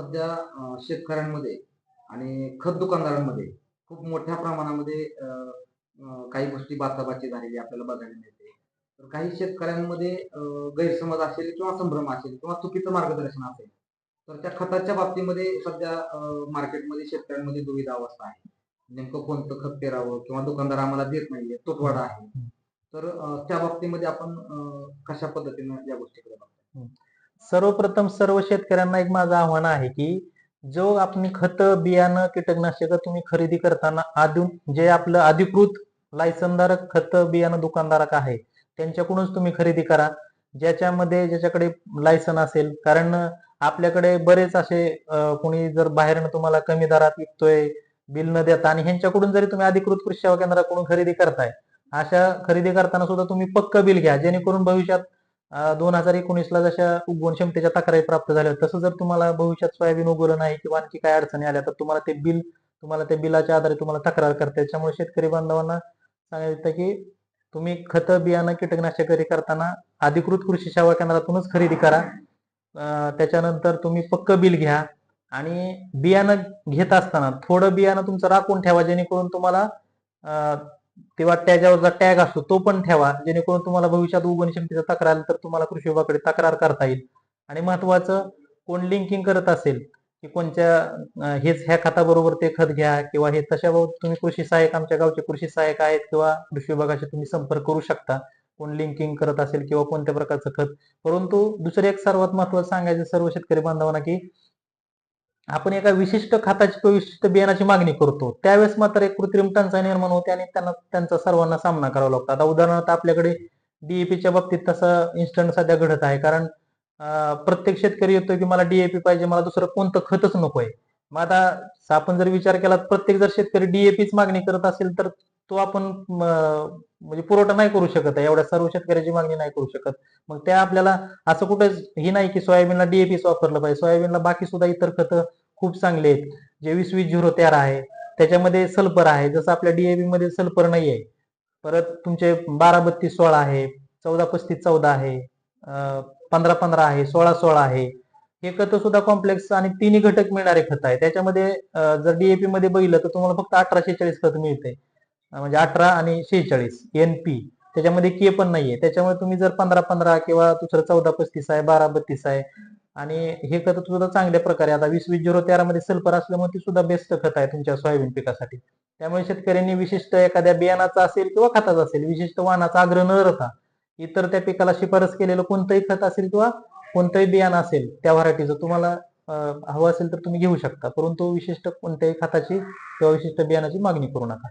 सध्या शेतकऱ्यांमध्ये आणि खत दुकानदारांमध्ये खूप मोठ्या प्रमाणामध्ये काही गोष्टी बाचाबाची झालेली आपल्याला बघायला मिळते. तर काही शेतकऱ्यांमध्ये गैरसमज असेल किंवा संभ्रम असेल किंवा चुकीचं मार्गदर्शन असेल तर त्या खताच्या बाबतीमध्ये सध्या मार्केटमध्ये शेतकऱ्यांमध्ये दुविधा अवस्था आहे. नेमकं कोणतं खत पेरावं किंवा दुकानदार आम्हाला देत नाहीये तुटवाडा आहे. तर त्या बाबतीमध्ये आपण कशा पद्धतीनं या गोष्टीकडे बघतो सर्वप्रथम सर्व शेतकऱ्यांना एक माझं आव्हान आहे की जो आपण खत बियाणं कीटकनाशक तुम्ही खरेदी करताना आधी जे आपलं अधिकृत लायसनधारक खत बियाणं दुकानदारक आहे त्यांच्याकडूनच तुम्ही खरेदी करा. ज्याच्यामध्ये ज्याच्याकडे लायसन असेल कारण आपल्याकडे बरेच असे कुणी कोणी जर बाहेरनं तुम्हाला कमी दरात विकतोय बिल न देता आणि ह्यांच्याकडून जरी तुम्ही अधिकृत कृषी सेवा केंद्राकडून खरेदी करताय अशा खरेदी करताना सुद्धा तुम्ही पक्क बिल घ्या जेणेकरून भविष्यात दोन हजार एकोणीसला जशा उगवण क्षमतेच्या तक्रारी प्राप्त झाल्या तसं जर तुम्हाला भविष्यात सोयाबीन उगवलं नाही किंवा आणखी काय अडचणी आल्या तर तुम्हाला ते बिल तुम्हाला त्या बिलाच्या आधारे तुम्हाला तक्रार करता त्याच्यामुळे शेतकरी बांधवांना सांगायचं की तुम्ही खत बियाणं कीटकनाशक खरेदी करताना अधिकृत कृषी सेवा केंद्रातूनच खरेदी करा. त्याच्यानंतर तुम्ही पक्क बिल घ्या आणि बियाणं घेत असताना थोडं बियाणं तुमचं राखून ठेवा जेणेकरून तुम्हाला किंवा त्याच्यावर जो टॅग असतो तो पण ठेवा. जेणेकरून तुम्हाला भविष्यात उगवण क्षमतेचा तक्रार आली तर तुम्हाला कृषी विभागाकडे तक्रार करता येईल. आणि महत्वाचं कोण लिंकिंग करत असेल की कोणत्या हेच ह्या खताबरोबर ते खत घ्या किंवा हे तशाबाबत तुम्ही कृषी सहाय्यक आमच्या गावचे कृषी सहाय्यक आहेत किंवा कृषी विभागाशी तुम्ही संपर्क करू शकता. कोण लिंकिंग करत असेल किंवा कोणत्या प्रकारचं खत. परंतु दुसरं एक सर्वात महत्वाचं सांगायचं सर्व शेतकरी बांधवांना की आपण एका विशिष्ट खताची किंवा विशिष्ट बियाणाची मागणी करतो. त्यावेळेस मात्र एक कृत्रिम टंचाई निर्माण होते आणि त्यांना त्यांचा सर्वांना सामना करावा लागतो. आता उदाहरणार्थ आपल्याकडे डीएपीच्या बाबतीत तसं इन्स्टंट सध्या घडत आहे. कारण प्रत्येक शेतकरी येतो की मला डीएपी पाहिजे मला दुसरं कोणतं खतच नकोय. मग आता आपण जर विचार केला तर प्रत्येक जर शेतकरी डीएपीच मागणी करत असेल तर तो आपण म्हणजे पुरवठा नाही करू शकत आहे. एवढ्या सर्व शेतकऱ्याची मागणी नाही करू शकत. मग त्या आपल्याला असं कुठेच ही नाही की सोयाबीनला डीएपीच वापरलं पाहिजे. सोयाबीनला बाकी सुद्धा इतर खतं खूप चांगले आहेत. जे वीस वीस झिरो तेरा आहे त्याच्यामध्ये सल्फर आहे. जसं आपल्या डीएपी मध्ये सल्फर नाही आहे. परत तुमचे बारा बत्तीस सोळा आहे चौदा पस्तीस चौदा आहे पंधरा पंधरा आहे सोळा सोळा आहे. हे खत सुद्धा कॉम्प्लेक्स आणि तिन्ही घटक मिळणारे खत आहे. त्याच्यामध्ये जर डीएपी मध्ये बघितलं तर तुम्हाला फक्त अठरा शेहेचाळीस खत मिळते. म्हणजे अठरा आणि शेहेचाळीस एन पी त्याच्यामध्ये के पण नाहीये. त्याच्यामुळे तुम्ही जर पंधरा पंधरा किंवा दुसरं चौदा पस्तीस आहे बारा बत्तीस आहे आणि हे खत सुद्धा चांगल्या प्रकारे आता वीस वीस झिरो तेरा मध्ये सल्फर असल्यामुळे ती सुद्धा बेस्ट खत आहे तुमच्या सोयाबीन पिकासाठी. त्यामुळे शेतकऱ्यांनी विशिष्ट एखाद्या बियाणाचा असेल किंवा खताचा असेल विशिष्ट वाहनाचा आग्रह न धरता इतर त्या पिकाला शिफारस केलेलं कोणतंही खत असेल किंवा कोणतंही बियाणं असेल त्या व्हरायटीचं तुम्हाला हवं असेल तर तुम्ही घेऊ शकता. परंतु विशिष्ट कोणत्याही खताची किंवा विशिष्ट बियाणाची मागणी करू नका.